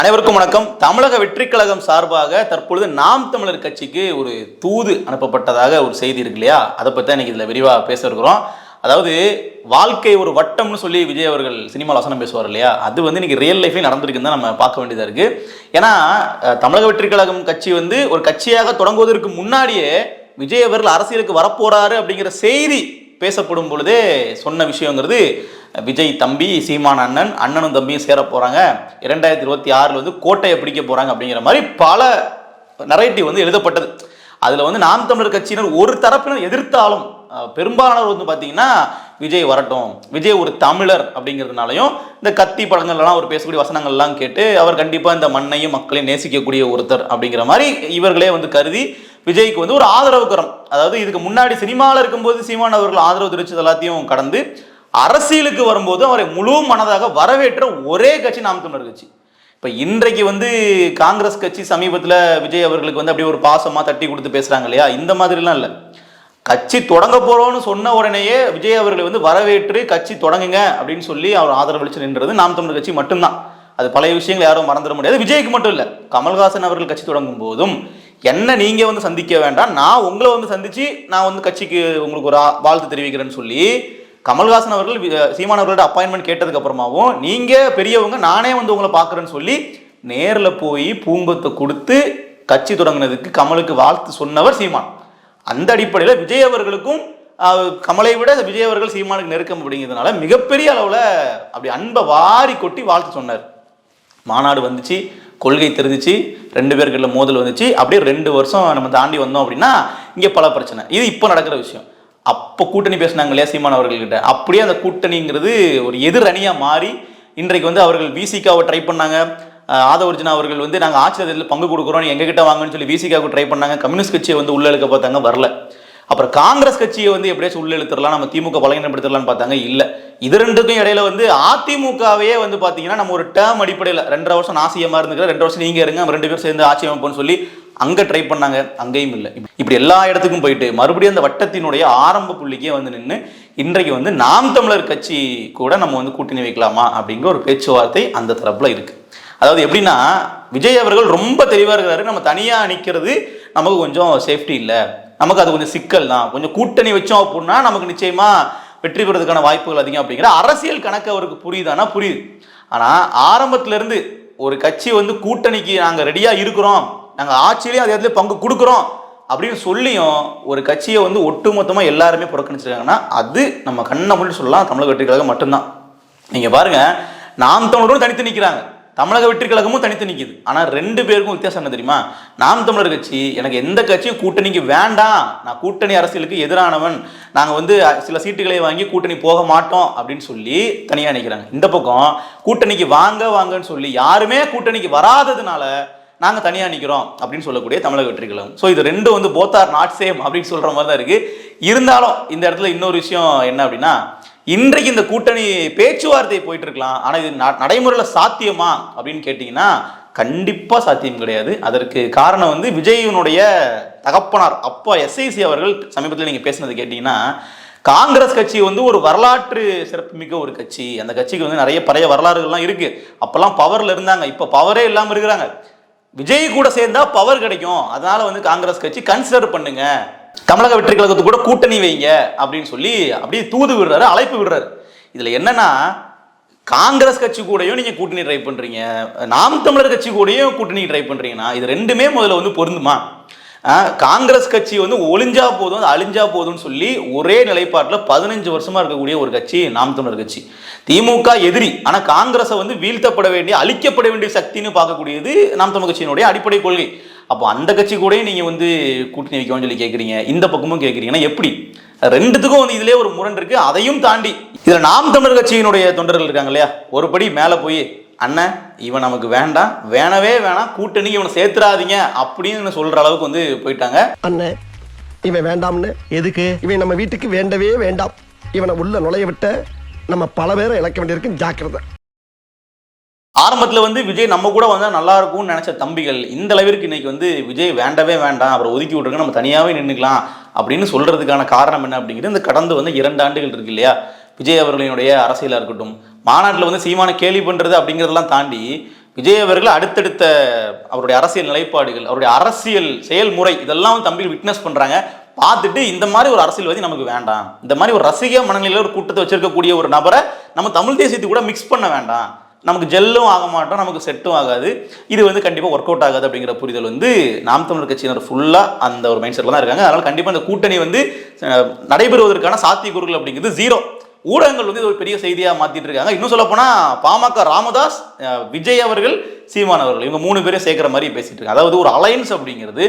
அனைவருக்கும் வணக்கம். தமிழக வெற்றி கழகம் சார்பாக தற்பொழுது நாம் தமிழர் கட்சிக்கு ஒரு தூது அனுப்பப்பட்டதாக ஒரு செய்தி இருக்கு இல்லையா? அதை பற்றி இன்னைக்கு இதில் விரிவாக பேச இருக்கிறோம். அதாவது வாழ்க்கை ஒரு வட்டம்னு சொல்லி விஜய் அவர்கள் சினிமா வசனம் பேசுவார் இல்லையா? அது வந்து இன்னைக்கு ரியல் லைஃப்லையும் நடந்திருக்குன்னு தான் நம்ம பார்க்க வேண்டியதாக இருக்குது ஏன்னா தமிழக வெற்றி கழகம் கட்சி வந்து ஒரு கட்சியாக தொடங்குவதற்கு முன்னாடியே விஜய் அவர்கள் அரசியலுக்கு வரப்போறாரு அப்படிங்கிற செய்தி பேசப்படும் பொழுதே சொன்ன விஷயங்கிறது விஜய் தம்பி சீமான் அண்ணன் அண்ணனும் தம்பியும் சேர போகிறாங்க இரண்டாயிரத்தி இருபத்தி ஆறில் வந்து கோட்டையை பிடிக்க போகிறாங்க அப்படிங்கிற மாதிரி பல நரேட்டிவ் வந்து எழுதப்பட்டது. அதில் வந்து நாம் தமிழர் கட்சியினர் ஒரு தரப்பினர் எதிர்த்தாலும் பெரும்பாலானவர் வந்து பார்த்தீங்கன்னா விஜய் வரட்டும் விஜய் ஒரு தமிழர் அப்படிங்கிறதுனாலையும் இந்த கத்தி படங்கள்லாம் அவர் பேசக்கூடிய வசனங்கள்லாம் கேட்டு அவர் கண்டிப்பாக இந்த மண்ணையும் மக்களையும் நேசிக்கக்கூடிய ஒருத்தர் அப்படிங்கிற மாதிரி இவர்களே வந்து கருதி விஜய்க்கு வந்து ஒரு ஆதரவு கரம் அதாவது இதுக்கு முன்னாடி சினிமாவில் இருக்கும்போது சீமான் அவர்கள் ஆதரவு தெரிவிச்சது எல்லாத்தையும் கடந்து அரசியலுக்கு வரும்போது அவரை முழு மனதாக வரவேற்ற ஒரே கட்சி நாம் தமிழர் கட்சி. இப்போ இன்றைக்கு வந்து காங்கிரஸ் கட்சி சமீபத்தில் விஜய் அவர்களுக்கு வந்து அப்படியே ஒரு பாசமாக தட்டி கொடுத்து பேசுகிறாங்க இல்லையா? இந்த மாதிரிலாம் இல்லை. கட்சி தொடங்க போகிறோன்னு சொன்ன உடனேயே விஜய் அவர்களை வந்து வரவேற்று கட்சி தொடங்குங்க அப்படின்னு சொல்லி அவர் ஆதரவளிச்சு நின்றது நாம் தமிழர் கட்சி மட்டும்தான். அது பழைய விஷயங்கள் யாரும் மறந்துட முடியாது. விஜய்க்கு மட்டும் இல்லை கமல்ஹாசன் அவர்கள் கட்சி தொடங்கும் போதும் என்ன நீங்கள் வந்து சந்திக்க வேண்டாம் நான் உங்களை வந்து சந்திச்சு நான் வந்து கட்சிக்கு உங்களுக்கு ஒரு வாழ்த்து தெரிவிக்கிறேன்னு சொல்லி கமல்ஹாசன் அவர்கள் வி- சீமான் அவர்களோட அப்பாயின்மெண்ட் கேட்டதுக்கு அப்புறமாவும் நீங்க பெரியவங்க நானே வந்து உங்களை பார்க்குறேன்னு சொல்லி நேரில் போய் பூம்பத்தை கொடுத்து கட்சி தொடங்கினதுக்கு கமலுக்கு வாழ்த்து சொன்னவர் சீமான். அந்த அடிப்படையில் விஜய் அவர்களுக்கும் கமலை விட விஜய் அவர்கள் சீமானுக்கு நெருக்கம் அப்படிங்கிறதுனால மிகப்பெரிய அளவில் அப்படி அன்பை வாரி கொட்டி வாழ்த்து சொன்னார். மாநாடு வந்துச்சு கொள்கை தெரிஞ்சிச்சு ரெண்டு பேருக்குள்ள மோதல் வந்துச்சு. அப்படியே ரெண்டு வருஷம் நம்ம தாண்டி வந்தோம் அப்படின்னா இங்கே பல பிரச்சனை. இது இப்போ நடக்கிற விஷயம். அப்போ கூட்டணி பேசினாங்க இல்லையா சீமான் அவர்கள்கிட்ட. அப்படியே அந்த கூட்டணிங்கிறது ஒரு எதிர் அணியாக மாறி இன்றைக்கு வந்து அவர்கள் விசிகாவை ட்ரை பண்ணாங்க. ஆஹ் ஆதவர்ஜுனா அவர்கள் வந்து நாங்கள் ஆட்சியத்தில் பங்கு கொடுக்குறோம் நீ எங்ககிட்ட வாங்கன்னு சொல்லி விசிகாவுக்கு ட்ரை பண்ணாங்க. கம்யூனிஸ்ட் கட்சியை வந்து உள்ள இழுக்க பார்த்தாங்க வரல. அப்புறம் காங்கிரஸ் கட்சியை வந்து எப்படியாச்சும் உள்ள இழுத்துடலாம் நம்ம திமுக பலகீனப்படுத்திடலாம்னு பார்த்தாங்க இல்லை. இது ரெண்டுக்கும் இடையில வந்து அதிமுகவையே வந்து பாத்தீங்கன்னா நம்ம ஒரு டேர்ம் அடிப்படையில் ரெண்டரை வருஷம் நாசியமா இருந்துக்கிற ரெண்டு வருஷம் நீங்க இருங்க நம்ம ரெண்டு பேரும் சேர்ந்து ஆட்சி அமைப்போம்னு சொல்லி அங்க ட்ரை பண்ணாங்க. அங்கேயும் இல்லை. இப்படி எல்லா இடத்துக்கும் போயிட்டு மறுபடியும் அந்த வட்டத்தினுடைய ஆரம்ப புள்ளிக்கே வந்து நின்று இன்றைக்கு வந்து நாம் தமிழர் கட்சி கூட நம்ம வந்து கூட்டணி வைக்கலாமா அப்படிங்கிற ஒரு பேச்சுவார்த்தை அந்த தரப்புல இருக்கு. அதாவது எப்படின்னா விஜய் அவர்கள் ரொம்ப தெளிவாக இருக்கிறாரு. நம்ம தனியாக நிற்கிறது நமக்கு கொஞ்சம் சேஃப்டி இல்லை. நமக்கு அது கொஞ்சம் சிக்கல் தான். கொஞ்சம் கூட்டணி வச்சோம் அப்படின்னா நமக்கு நிச்சயமா வெற்றி பெறதுக்கான வாய்ப்புகள் அதிகம் அப்படிங்கிற அரசியல் கணக்கு அவருக்கு புரியுதானா புரியுது. ஆனால் ஆரம்பத்திலேருந்து ஒரு கட்சி வந்து கூட்டணிக்கு நாங்கள் ரெடியாக இருக்கிறோம். நாங்கள் ஆட்சியிலையும் அதே இடத்துல பங்கு கொடுக்குறோம். அப்படின்னு சொல்லியும் ஒரு கட்சியை வந்து ஒட்டுமொத்தமாக எல்லாருமே புறக்கணிச்சிருக்காங்கன்னா அது நம்ம கண்ணை மூடி சொல்லலாம். தமிழக வெற்றிக்காக மட்டும்தான். நீங்கள் பாருங்கள் நாம் தமிழரும் தனித்து நிற்கிறாங்க. தமிழக வெற்றி கழகமும் தனித்து நிற்கிது ஆனால் ரெண்டு பேருக்கும் வித்தியாசம் என்ன தெரியுமா? நாம் தமிழர் கட்சி எனக்கு எந்த கட்சியும் கூட்டணிக்கு வேண்டாம். நான் கூட்டணி அரசியலுக்கு எதிரானவன். நாங்கள் வந்து சில சீட்டுகளை வாங்கி கூட்டணி போக மாட்டோம் அப்படின்னு சொல்லி தனியாக நிற்கிறாங்க இந்த பக்கம் கூட்டணிக்கு வாங்க வாங்கன்னு சொல்லி யாருமே கூட்டணிக்கு வராததுனால நாங்கள் தனியாக நிற்கிறோம் அப்படின்னு சொல்லக்கூடிய தமிழக வெற்றி கழகம் ஸோ இது ரெண்டும் வந்து போத் ஆர் நாட் சேம் அப்படின்னு சொல்கிற மாதிரி தான் இருக்குது இருந்தாலும் இந்த இடத்துல இன்னொரு விஷயம் என்ன அப்படின்னா இன்றைக்கு இந்த கூட்டணி பேச்சுவார்த்தை போயிட்டு இருக்கலாம் ஆனால் இது ந- நடைமுறையில சாத்தியமா? அப்படின்னு கேட்டிங்கன்னா கண்டிப்பாக சாத்தியம் கிடையாது. அதற்கு காரணம் வந்து விஜயனுடைய தகப்பனார் அப்பா எஸ்ஐசி அவர்கள் சமீபத்தில் நீங்கள் பேசுனது கேட்டிங்கன்னா காங்கிரஸ் கட்சி வந்து ஒரு வரலாற்று சிறப்புமிக்க ஒரு கட்சி. அந்த கட்சிக்கு வந்து நிறைய பழைய வரலாறுகள்லாம் இருக்கு. அப்பெல்லாம் பவர்ல இருந்தாங்க. இப்போ பவரே இல்லாமல் இருக்கிறாங்க. விஜய் கூட சேர்ந்தா பவர் கிடைக்கும். அதனால வந்து காங்கிரஸ் கட்சி கன்சிடர் பண்ணுங்க. தமிழக வெற்றி கழகத்துக்கு கூட கூட்டணி வைங்க அப்படின்னு சொல்லி அப்படியே தூது விடுறாரு அழைப்பு விடுறாரு. இதுல என்னன்னா காங்கிரஸ் கட்சி கூடயும் நீங்க கூட்டணி ட்ரை பண்றீங்க. நாம் தமிழர் கட்சி கூடயும் கூட்டணி ட்ரை பண்றீங்கன்னா இது ரெண்டுமே முதல்ல வந்து பொருந்துமா? காங்கிரஸ் கட்சி வந்து ஒளிஞ்சா போதும் அது அழிஞ்சா போதும்னு சொல்லி ஒரே நிலைப்பாட்டில் பதினஞ்சு வருஷமா இருக்கக்கூடிய ஒரு கட்சி நாம் தமிழர் கட்சி. திமுக எதிரி ஆனா காங்கிரஸை வந்து வீழ்த்தப்பட வேண்டிய அழிக்கப்பட வேண்டிய சக்தின்னு பார்க்கக்கூடியது நாம் தமிழ் கட்சியினுடைய அடிப்படை கொள்கை. அப்போ அந்த கட்சி கூடயும் நீங்க வந்து கூட்டணி வைக்கணும்னு சொல்லி கேட்குறீங்க இந்த பக்கமும் கேட்குறீங்கன்னா எப்படி? ரெண்டுத்துக்கும் வந்து இதுலயே ஒரு முரண் இருக்கு. அதையும் தாண்டி இதுல நாம் தமிழர் கட்சியினுடைய தொண்டர்கள் இருக்காங்க இல்லையா? ஒரு படி மேல போய் அண்ணன் இவன் நமக்கு வேண்டாம். வேணவே வேணாம். கூட்டணிக்கு இவனை சேர்த்துறாதீங்க. அப்படின்னு சொல்ற அளவுக்கு வந்து போயிட்டாங்க. அண்ணே இவன் வேண்டாம்னு. எதுக்கு? இவன் நம்ம வீட்டுக்கு வேண்டவே வேண்டாம். இவனை உள்ள நுழைய விட்ட நம்ம பல பேரை இழக்க வேண்டியிருக்கு. ஜாக்கிரதை. ஆரம்பத்தில் வந்து விஜய் நம்ம கூட வந்தால் நல்லா இருக்கும்னு நினைச்ச தம்பிகள் இந்த அளவிற்கு இன்னைக்கு வந்து விஜய் வேண்டவே வேண்டாம் அவரை ஒதுக்கி விட்டுருங்க நம்ம தனியாகவே நின்றுக்கலாம் அப்படின்னு சொல்றதுக்கான காரணம் என்ன அப்படிங்கிறது இந்த கடந்து வந்து இரண்டு ஆண்டுகள் இருக்கு இல்லையா? விஜய் அவர்களினுடைய அரசியலாக இருக்கட்டும் மாநாட்டில் வந்து சீமான கேலி பண்ணுறது அப்படிங்கிறதெல்லாம் தாண்டி விஜய் அவர்கள் அடுத்தடுத்த அவருடைய அரசியல் நிலைப்பாடுகள் அவருடைய அரசியல் செயல்முறை இதெல்லாம் வந்து தம்பிகள் விட்னஸ் பண்ணுறாங்க பார்த்துட்டு இந்த மாதிரி ஒரு அரசியல்வாதி நமக்கு வேண்டாம். இந்த மாதிரி ஒரு ரசிக மனநிலையில் ஒரு கூட்டத்தை வச்சிருக்கக்கூடிய ஒரு நபரை நம்ம தமிழ் தேசியத்தை கூட மிக்ஸ் பண்ண வேண்டாம். நமக்கு ஜெல்லும் ஆக மாட்டோம் நமக்கு செட்டும் ஆகாது. இது வந்து கண்டிப்பாக ஒர்க் அவுட் ஆகாது அப்படிங்கிற புரிதல் வந்து நாம் தமிழர் கட்சியினர் ஃபுல்லாக அந்த ஒரு மைண்ட் செட்டில் தான் இருக்காங்க. அதனால் கண்டிப்பாக இந்த கூட்டணி வந்து நடைபெறுவதற்கான சாத்தியக்கூறுகள் அப்படிங்கிறது ஜீரோ ஊடகங்கள் வந்து இது ஒரு பெரிய செய்தியாக மாற்றிட்டு இருக்காங்க. இன்னும் சொல்ல போனால் பாமக ராமதாஸ் விஜய் அவர்கள் சீமான் அவர்கள் இவங்க மூணு பேரும் சேர்க்குற மாதிரி பேசிட்டு இருக்காங்க. அதாவது ஒரு அலைன்ஸ் அப்படிங்கிறது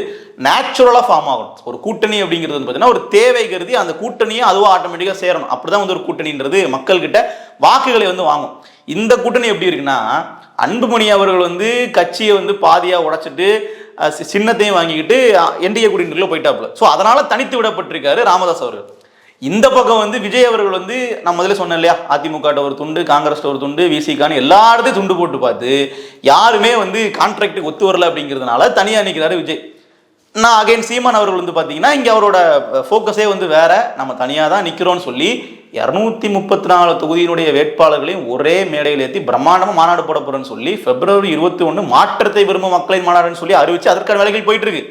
நேச்சுரலாக ஃபார்ம் ஆகும் ஒரு கூட்டணி அப்படிங்கிறது வந்து பார்த்தீங்கன்னா ஒரு தேவை கருதி அந்த கூட்டணியை அதுவாக ஆட்டோமேட்டிக்காக சேரணும். அப்படி தான் வந்து ஒரு கூட்டணின்றது மக்கள்கிட்ட வாக்குகளை வந்து வாங்கும். இந்த கூட்டணி எப்படி இருக்குன்னா அன்புமணி அவர்கள் வந்து கட்சியை வந்து பாதியாக உடைச்சிட்டு சி- சின்னத்தையும் வாங்கிக்கிட்டு என்டிஏ கூட்டணிக்குள்ள போயிட்டாப்புல. ஸோ அதனால தனித்து விடப்பட்டிருக்காரு ராமதாஸ் அவர்கள். இந்த பக்கம் வந்து விஜய் அவர்கள் வந்து நான் முதல்ல சொன்னேன் இல்லையா அதிமுக ஒரு துண்டு காங்கிரஸ் ஒரு துண்டு விசிகான்னு எல்லா இடத்தையும் துண்டு போட்டு பார்த்து யாருமே வந்து கான்ட்ராக்டுக்கு ஒத்து வரல அப்படிங்கிறதுனால தனியாக நிற்கிறாரு விஜய். நான் அகைன் சீமான் அவர்கள் வந்து பார்த்தீங்கன்னா இங்கே அவரோட ஃபோக்கஸே வந்து வேற நம்ம தனியாக தான் நிற்கிறோம்னு சொல்லி இரநூத்தி முப்பத்தி நாலு தொகுதியினுடைய வேட்பாளர்களையும் ஒரே மேடையில் ஏற்றி பிரம்மாண்டமாக மாநாடு போட போகிறேன்னு சொல்லி பிப்ரவரி இருபத்தி ஒன்று மாற்றத்தை விரும்பும் மக்களின் மாநாடுன்னு சொல்லி அறிவிச்சு அதற்கான வேலைகள் போயிட்டு இருக்கு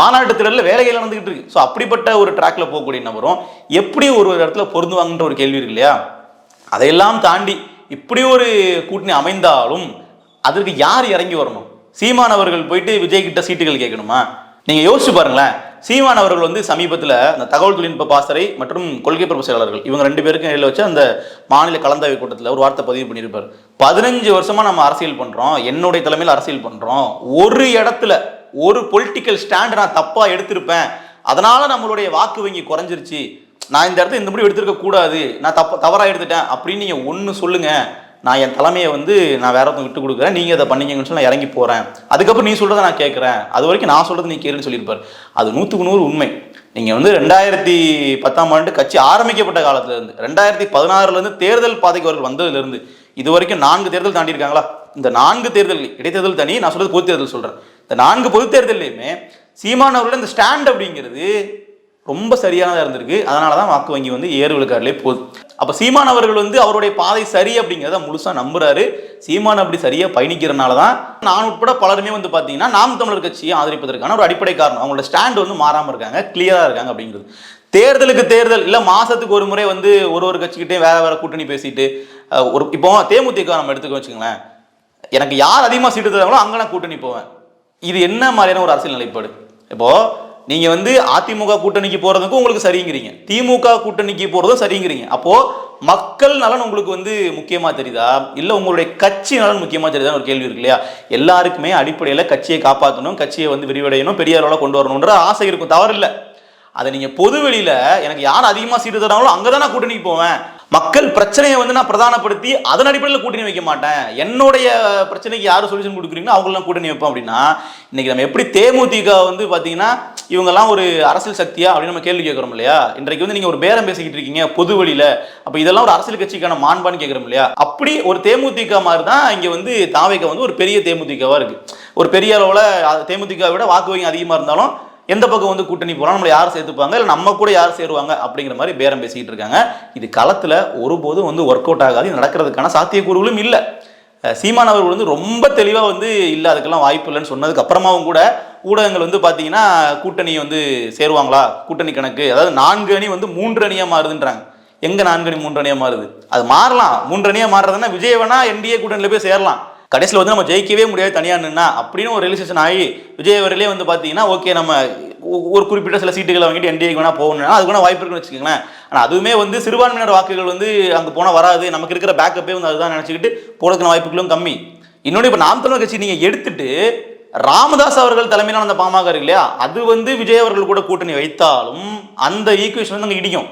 மாநாட்டு திடலில் வேலைகள் நடந்துகிட்டு இருக்கு. ஸோ அப்படிப்பட்ட ஒரு ட்ராக்ல போகக்கூடிய நபரும் எப்படி ஒரு ஒரு இடத்துல பொருந்துவாங்கன்ற ஒரு கேள்வி இருக்கு இல்லையா? அதையெல்லாம் தாண்டி இப்படி ஒரு கூட்டணி அமைந்தாலும் அதற்கு யார் இறங்கி வரணும்? சீமான் அவர்கள் போயிட்டு விஜய் கிட்ட சீட்டுகள் கேட்கணுமா? நீங்க யோசிச்சு பாருங்களேன். சீமான் அவர்கள் வந்து சமீபத்தில் அந்த தகவல் தொழில்நுட்ப பாசறை மற்றும் கொள்கை பரப்பு செயலாளர்கள் இவங்க ரெண்டு பேருக்கும் இடையில வச்சு அந்த மாநில கலந்தாய்வு கூட்டத்தில் ஒரு வார்த்தை பதிவு பண்ணியிருப்பார். பதினஞ்சு வருஷமா நம்ம அரசியல் பண்றோம். என்னுடைய தலைமையில் அரசியல் பண்றோம். ஒரு இடத்துல ஒரு பொலிட்டிக்கல் ஸ்டாண்ட் நான் தப்பா எடுத்திருப்பேன். அதனால நம்மளுடைய வாக்கு வங்கி குறைஞ்சிருச்சு. நான் இந்த இடத்துல இந்த முடிவு எடுத்திருக்க கூடாது. நான் தப்ப தவறாக எடுத்துட்டேன். அப்படின்னு நீங்க ஒன்று சொல்லுங்க. நான் என் தலைமையை வந்து நான் வேற ஒருத்தவங்க விட்டு கொடுக்குறேன். நீங்க அதை பண்ணீங்கன்னு சொல்லி நான் இறங்கி போறேன். அதுக்கப்புறம் நீ சொல்றதை நான் கேட்கறேன். அது வரைக்கும் நான் சொல்றது நீ கேளுன்னு சொல்லியிருப்பார். அது நூற்றுக்கு நூறு உண்மை. நீங்க வந்து ரெண்டாயிரத்தி பத்தாம் ஆண்டு கட்சி ஆரம்பிக்கப்பட்ட காலத்துல இருந்து ரெண்டாயிரத்தி பதினாறுல இருந்து தேர்தல் பாதைக்கு அவர்கள் வந்ததுல இருந்து இது வரைக்கும் நான்கு தேர்தல் தாண்டி இருக்காங்களா இந்த நான்கு தேர்தல் இடைத்தேர்தல் தனி நான் சொல்றது பொது தேர்தல் சொல்றேன். இந்த நான்கு பொது தேர்தலையுமே சீமான் இந்த ஸ்டாண்ட் அப்படிங்கிறது ரொம்ப சரியானதாக இருந்திருக்கு. அதனால தான் வாக்கு வங்கி வந்து ஏறு விழுக்காடுலேயே போகுது. அப்போ சீமான் அவர்கள் வந்து அவருடைய பாதை சரி அப்படிங்கிறத முழுசாக நம்புறாரு. சீமான் அப்படி சரியாக பயணிக்கிறனால தான் நான் உட்பட பலருமே வந்து பார்த்தீங்கன்னா நாம் தமிழர் கட்சியை ஆதரிப்பதற்கான ஒரு அடிப்படை காரணம். அவங்களோட ஸ்டாண்ட் வந்து மாறாமல் இருக்காங்க கிளியராக இருக்காங்க அப்படிங்கிறது. தேர்தலுக்கு தேர்தல் இல்லை மாதத்துக்கு ஒரு முறை வந்து ஒரு ஒரு கட்சிக்கிட்டே வேற வேற கூட்டணி பேசிட்டு ஒரு இப்போ தேமுதிக நம்ம எடுத்துக்க வச்சுங்களேன் எனக்கு யார் அதிகமாக சீட்டு தராங்களோ அங்கே நான் கூட்டணி போவேன். இது என்ன மாதிரியான ஒரு அரசியல் நிலைப்பாடு? இப்போது நீங்க வந்து அதிமுக கூட்டணிக்கு போறதுக்கும் உங்களுக்கு சரிங்கிறீங்க. திமுக கூட்டணிக்கு போறதும் சரிங்கிறீங்க. அப்போ மக்கள் நலன் உங்களுக்கு வந்து முக்கியமா தெரியுதா? இல்ல உங்களுடைய கட்சி நலன் முக்கியமா தெரியுதா ஒரு கேள்வி இருக்கு இல்லையா? எல்லாருக்குமே அடிப்படையில கட்சியை காப்பாற்றணும் கட்சியை வந்து விரிவடையணும் பெரிய அளவில் கொண்டு வரணுன்ற ஆசை இருக்கும். தவறு இல்லை அதை நீங்க பொது வெளியில எனக்கு யார் அதிகமா சீட்டு தராங்களோ அங்கதான் நான் கூட்டணிக்கு போவேன். மக்கள் பிரச்சனையை வந்து நான் பிரதானப்படுத்தி அதன் அடிப்படையில் கூட்டணி வைக்க மாட்டேன். என்னுடைய பிரச்சனைக்கு யார் சொல்யூஷன் கொடுக்குறீங்களோ அவங்களாம் கூட்டணி வைப்போம் அப்படின்னா இன்னைக்கு நம்ம எப்படி தேமுதிக வந்து பாத்தீங்கன்னா இவங்கெல்லாம் ஒரு அரசியல் சக்தியா அப்படின்னு நம்ம கேள்வி கேட்குறோம் இல்லையா? இன்றைக்கு வந்து நீங்க ஒரு பேரம் பேசிக்கிட்டு இருக்கீங்க பொது வழியில அப்ப இதெல்லாம் ஒரு அரசியல் கட்சிக்கான மாண்பான்னு கேட்குறோம் இல்லையா? அப்படி ஒரு தேமுதிக மாதிரி தான் இங்க வந்து தாவைக்க வந்து ஒரு பெரிய தேமுதிகவா இருக்கு. ஒரு பெரிய அளவுல தேமுதிக விட வாக்கு வங்கி அதிகமா இருந்தாலும் எந்த பக்கம் வந்து கூட்டணி போகலாம் நம்மளை யார் சேர்த்துப்பாங்க? இல்லை நம்ம கூட யார் சேருவாங்க? அப்படிங்கிற மாதிரி பேரம் பேசிக்கிட்டு இருக்காங்க. இது களத்தில் ஒருபோதும் வந்து ஒர்க் அவுட் ஆகாது. நடக்கிறதுக்கான சாத்தியக்கூறுகளும் இல்லை. சீமான் அவர்கள் வந்து ரொம்ப தெளிவாக வந்து இல்லை அதுக்கெல்லாம் வாய்ப்பு இல்லைன்னு சொன்னதுக்கு அப்புறமாவும் கூட ஊடகங்கள் வந்து பார்த்தீங்கன்னா கூட்டணி வந்து சேருவாங்களா? கூட்டணி கணக்கு. அதாவது நான்கு அணி வந்து மூன்று அணியாக மாறுதுன்றாங்க. எங்கே நான்கு அணி மூன்று அணியாக மாறுது? அது மாறலாம். மூன்று அணியாக மாறுறதுன்னா விஜய் வேணா என்டிஏ கூட்டணியில் போய் சேரலாம். கடைசியில் வந்து நம்ம ஜெயிக்கவே முடியாது தனியாக நின்னா. அப்படின்னு ஒரு ரிலேஷன் ஆகி விஜய் அவர்களே வந்து பார்த்தீங்கன்னா ஓகே நம்ம ஒரு குறிப்பிட்ட சில சீட்டுகளை வாங்கிட்டு என்டிஏக்கு வேணால் போகணும்னா அது கூட வாய்ப்பு இருக்குன்னு வச்சுக்கோங்களேன். ஆனால் அதுவுமே வந்து சிறுபான்மையினர் வாக்குகள் வந்து அங்கே போனால் வராது. நமக்கு இருக்கிற பேக்கப்பே வந்து அதுதான் நினச்சிக்கிட்டு போகிறதுக்கான வாய்ப்புகளும் கம்மி. இன்னொன்று இப்போ நாம் தமிழர் கட்சி நீங்கள் எடுத்துட்டு ராமதாஸ் அவர்கள் தலைமையிலான அந்த பாமக இருக்கு இல்லையா? அது வந்து விஜய் அவர்கள் கூட கூட்டணி வைத்தாலும் அந்த ஈக்குவேஷன் வந்து அங்கே இடிக்கும்.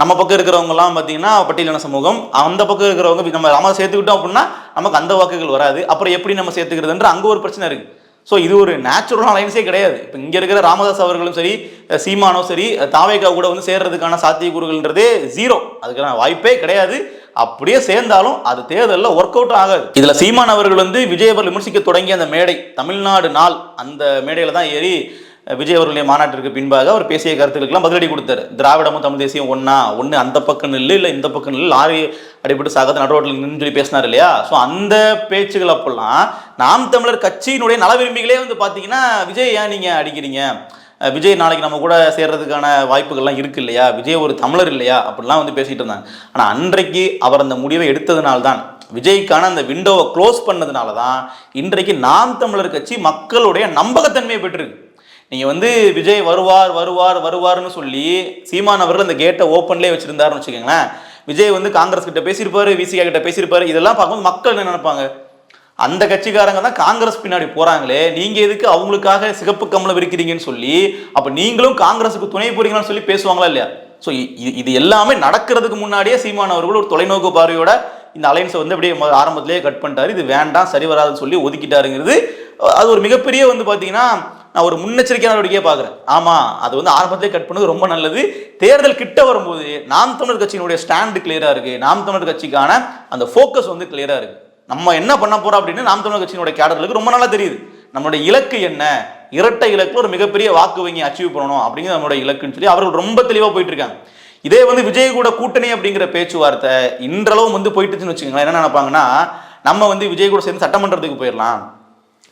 நம்ம பக்கம் இருக்கிறவங்கலாம் பார்த்தீங்கன்னா பட்டியலின சமூகம் அந்த பக்கம் இருக்கிறவங்க நம்ம ராமதாஸ் சேர்த்துக்கிட்டோம் அப்படின்னா நமக்கு அந்த வாக்குகள் வராது. அப்புறம் எப்படி நம்ம சேர்த்துக்கிறதுன்ற அங்கே ஒரு பிரச்சனை இருக்குது ஸோ இது ஒரு நேச்சுரல் அலைன்ஸே கிடையாது. இப்போ இங்கே இருக்கிற ராமதாஸ் அவர்களும் சரி சீமானோ சரி தாவேகா கூட வந்து சேர்றதுக்கான சாத்தியக்கூறுகள்ன்றதே ஜீரோ அதுக்கான வாய்ப்பே கிடையாது. அப்படியே சேர்ந்தாலும் அது தேர்தலில் ஒர்க் அவுட் ஆகாது. இதில் சீமான் அவர்கள் வந்து விஜய் அவர்கள் விமர்சிக்க தொடங்கிய அந்த மேடை தமிழ்நாடு நாள் அந்த மேடையில் தான் ஏறி விஜய் அவர்களுடைய மாநாட்டிற்கு பின்பாக அவர் பேசிய கருத்துக்களுக்கெல்லாம் பதிலடி கொடுத்தாரு. திராவிடமும் தமிழ் தேசியம் ஒன்றா ஒன்று அந்த பக்கம் நில்லு இல்லை இந்த பக்கம் நில்லு லாரி அடிபட்டு சாகத்து நடுரோட்டில் நின்று சொல்லி பேசினார் இல்லையா? ஸோ அந்த பேச்சுகள் அப்பெல்லாம் நாம் தமிழர் கட்சியினுடைய நல விரும்பிகளே வந்து பார்த்தீங்கன்னா விஜய் ஏன் நீங்கள் அடிக்கிறீங்க? விஜய் நாளைக்கு நம்ம கூட சேர்றதுக்கான வாய்ப்புகள்லாம் இருக்கு இல்லையா? விஜய் ஒரு தமிழர் இல்லையா? அப்படிலாம் வந்து பேசிகிட்டு இருந்தாங்க. ஆனால் அன்றைக்கு அவர் அந்த முடிவை எடுத்ததுனால்தான் விஜய்க்கான அந்த விண்டோவை க்ளோஸ் பண்ணதுனால தான் இன்றைக்கு நாம் தமிழர் கட்சி மக்களுடைய நம்பகத்தன்மையை பெற்றிருக்கு. நீங்கள் வந்து விஜய் வருவார் வருவார் வருவார்னு சொல்லி சீமான் அவர்கள் அந்த கேட்டை ஓப்பன்லேயே வச்சுருந்தாருன்னு வச்சுக்கோங்களேன். விஜய் வந்து காங்கிரஸ் கிட்ட பேசியிருப்பாரு விசிகா கிட்ட பேசியிருப்பாரு இதெல்லாம் பார்க்கும்போது மக்கள் என்ன நினைப்பாங்க? அந்த கட்சிக்காரங்க தான் காங்கிரஸ் பின்னாடி போறாங்களே நீங்க எதுக்கு அவங்களுக்காக சிகப்பு கம்பளம் விரிக்கிறீங்கன்னு சொல்லி அப்ப நீங்களும் காங்கிரஸுக்கு துணை போறீங்களான்னு சொல்லி பேசுவாங்களா இல்லையா? ஸோ இது எல்லாமே நடக்கிறதுக்கு முன்னாடியே சீமான் அவர்கள் ஒரு தொலைநோக்கு பார்வையோட இந்த அலைன்ஸை வந்து அப்படியே ஆரம்பத்திலேயே கட் பண்ணிட்டாரு. இது வேண்டாம் சரி வராதுன்னு சொல்லி ஒதுக்கிட்டாருங்கிறது அது ஒரு மிகப்பெரிய வந்து பார்த்தீங்கன்னா நான் ஒரு முன்னெச்சரிக்கை நடவடிக்கையே பார்க்குறேன் ஆமாம் அது வந்து ஆரம்பத்திலே கட் பண்ணது ரொம்ப நல்லது. தேர்தல் கிட்ட வரும்போது நாம் தமிழர் கட்சியினுடைய ஸ்டாண்டு கிளியராக இருக்குது நாம் தமிழர் கட்சிக்கான அந்த ஃபோக்கஸ் வந்து கிளியராக இருக்குது நம்ம என்ன பண்ண போறோம் அப்படின்னு நாம் தமிழர் கட்சியினுடைய கேடர்களுக்கு ரொம்ப நல்லா தெரியுது. நம்மளுடைய இலக்கு என்ன? இரட்டை இலக்கு ஒரு மிகப்பெரிய வாக்கு வங்கி அச்சீவ் பண்ணணும் அப்படிங்கிறது நம்மளுடைய இலக்குன்னு சொல்லி அவர்கள் ரொம்ப தெளிவாக போயிட்டு இருக்காங்க. இதே வந்து விஜய் கூட கூட்டணி அப்படிங்கிற பேச்சுவார்த்தை இன்றளவும் வந்து போயிட்டுச்சுன்னு வச்சுக்கோங்களேன். என்ன நினைப்பாங்கன்னா நம்ம வந்து விஜய் கூட சேர்ந்து சட்டமன்றத்துக்கு போயிடலாம்.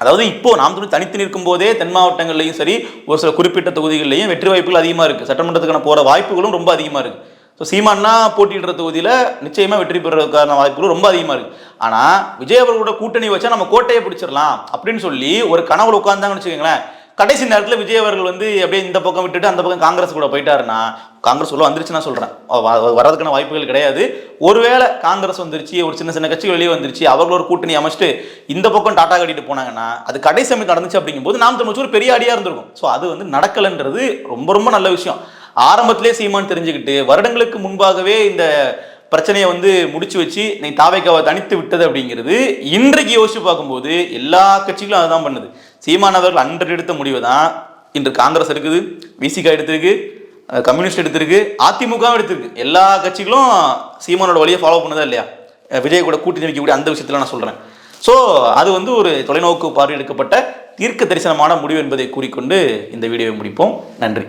அதாவது இப்போ நாம் தமிழ் தனித்து நிற்கும் போதே தென் மாவட்டங்கள்லையும் சரி ஒரு சில குறிப்பிட்ட தொகுதிகள்லையும் வெற்றி வாய்ப்புகள் அதிகமாக இருக்குது சட்டமன்றத்துக்கான போகிற வாய்ப்புகளும் ரொம்ப அதிகமாக இருக்குது ஸோ சீமான்னா போட்டியிடுற தொகுதியில் நிச்சயமாக வெற்றி பெறுறதுக்கான வாய்ப்புகளும் ரொம்ப அதிகமாக இருக்குது ஆனால் விஜய் அவர்களோட கூட்டணி வச்சா நம்ம கோட்டையை பிடிச்சிடலாம் அப்படின்னு சொல்லி ஒரு கனவுல உட்காந்தாங்கன்னு வச்சுக்கோங்களேன். கடைசி நேரத்தில் விஜய் அவர்கள் வந்து அப்படியே இந்த பக்கம் விட்டுட்டு அந்த பக்கம் காங்கிரஸ் கூட போயிட்டாருன்னா காங்கிரஸ் உள்ள வந்துருச்சு நான் சொல்கிறேன் வரதுக்கான வாய்ப்புகள் கிடையாது. ஒருவேளை காங்கிரஸ் வந்துருச்சு ஒரு சின்ன சின்ன கட்சிகள் வெளியே வந்துருச்சு அவர்கள் ஒரு கூட்டணி அமைச்சிட்டு இந்த பக்கம் டாட்டா கட்டிட்டு போனாங்கன்னா அது கடைசி சமயத்தில் நடந்துச்சு அப்படிங்கும்போது நாம் தமிழ் ஒரு பெரிய அடியாக இருந்திருக்கும். ஸோ அது வந்து நடக்கலைன்றது ரொம்ப ரொம்ப நல்ல விஷயம். ஆரம்பத்திலே சீமான் தெரிஞ்சுக்கிட்டு வருடங்களுக்கு முன்பாகவே இந்த பிரச்சனையை வந்து முடிச்சு வச்சு நீ தாவைக்காவை தனித்து விட்டது அப்படிங்கிறது இன்றைக்கு யோசிச்சு பார்க்கும்போது எல்லா கட்சிகளும் அதுதான் பண்ணுது. சீமான் அவர்கள் அன்று எடுத்த முடிவு தான் இன்று காங்கிரஸ் இருக்குது விசிகா எடுத்திருக்கு கம்யூனிஸ்ட் எடுத்திருக்கு அதிமுகவும் எடுத்திருக்கு. எல்லா கட்சிகளும் சீமானோட வழியை ஃபாலோ பண்ணதா இல்லையா? விஜய் கூட கூட்டணி வைக்கக்கூடிய அந்த விஷயத்தில் நான் சொல்கிறேன் ஸோ அது வந்து ஒரு தொலைநோக்கு பார்வை எடுக்கப்பட்ட தீர்க்க தரிசனமான முடிவு என்பதை கூறிக்கொண்டு இந்த வீடியோவை முடிப்போம். நன்றி.